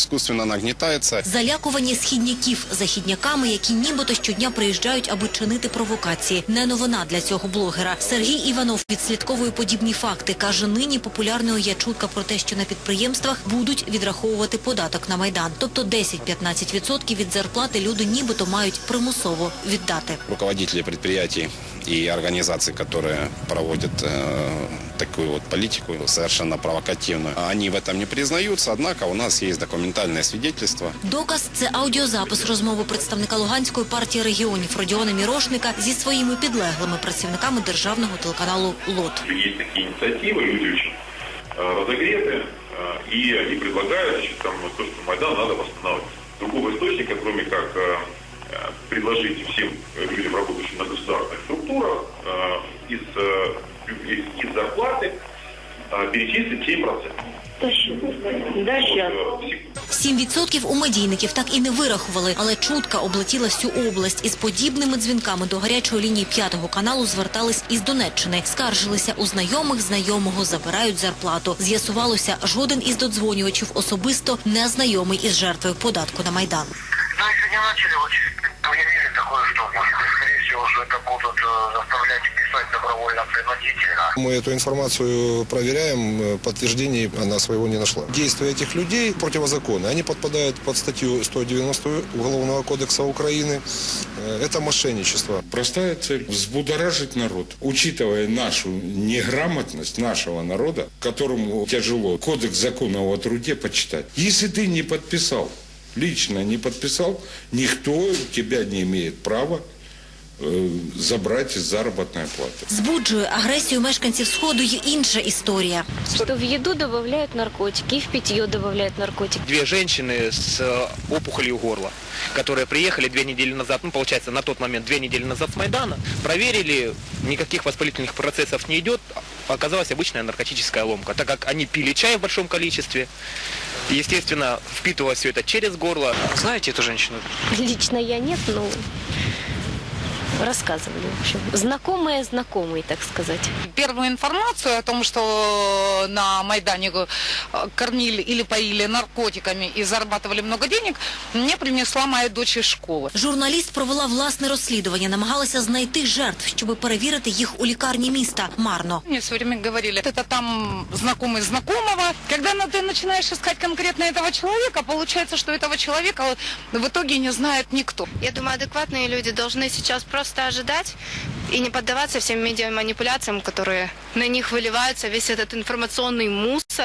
искусственно нагнетается. Залякування східняків західняками, які нібито щодня приїжджають, аби чинити провокації. Не новина для цього блогера. Сергій Іванов відслідковує подібні факти. Каже, нині популярною є чутка про те, що на підприємствах будуть відраховувати податок на майдан. Тобто 10-15% від зарплати люди нібито мають примусово віддати. Руководители предприятий и организаций, которые проводят э, такую вот политику совершенно провокативную, они в этом не признаются, однако у нас есть документальное свидетельство. Доказ це аудіозапис розмови представника Луганської партії регіонів Родіона Мірошника зі своїми підлеглими працівниками державного телеканалу ЛОТ. Есть такие инициативы, люди очень э, разогреты, э, и они предлагают значит, там, то, что Майдан надо восстановить. Другого источника, кроме как э, э, предложить всем людям, работающим на государственных структурах, э, из, э, из, из зарплаты э, перечислить 7%. Да, сейчас. Вот, э, 7% у медійників так і не вирахували, але чутка облетіла всю область. Із подібними дзвінками до гарячої лінії п'ятого каналу звертались із Донеччини. Скаржилися у знайомих знайомого забирають зарплату. З'ясувалося, жоден із додзвонювачів особисто не знайомий із жертвою податку на майдан. Начали, очень появили такое, что, скорее всего, что это будут э, заставлять писать добровольно-принудительно. Мы эту информацию проверяем, э, подтверждений она своего не нашла. Действия этих людей противозаконны. Они подпадают под статью 190 Уголовного кодекса Украины. Э, Это мошенничество. Простая цель – взбудоражить народ. Учитывая нашу неграмотность нашего народа, которому тяжело кодекс закона о труде почитать. Если ты не подписал, лично не подписал, никто тебя не имеет права э, забрать из заработной платы. Збуджує агресію мешканців Сходу є інша історія. Что в еду добавляют наркотики, и в питье добавляют наркотики. две женщины с э, опухолью горла, которые приехали две недели назад, ну, получается, на тот момент две недели назад с Майдана, проверили, никаких воспалительных процессов не идет, оказалась обычная наркотическая ломка, так как они пили чай в большом количестве, естественно, впитывалось все это через горло. Знаете эту женщину? Лично я нет, но рассказывали, в общем. Знакомые знакомые, так сказать. Первую информацию о том, что на Майдане э, кормили или поили наркотиками и зарабатывали много денег, мне принесла моя дочь из школы. Журналіст провела власне розслідування, намагалася знайти жертв, щоб перевірити їх у лікарні міста. Марно. Мне все время говорили, это там знакомый знакомого. Когда ну, ты начинаешь искать конкретно этого человека, получается, что этого человека в итоге не знает никто. Я думаю, адекватные люди должны сейчас просто ожидать и не поддаваться всем медиаманипуляциям, которые на них выливаются, весь этот информационный мусор.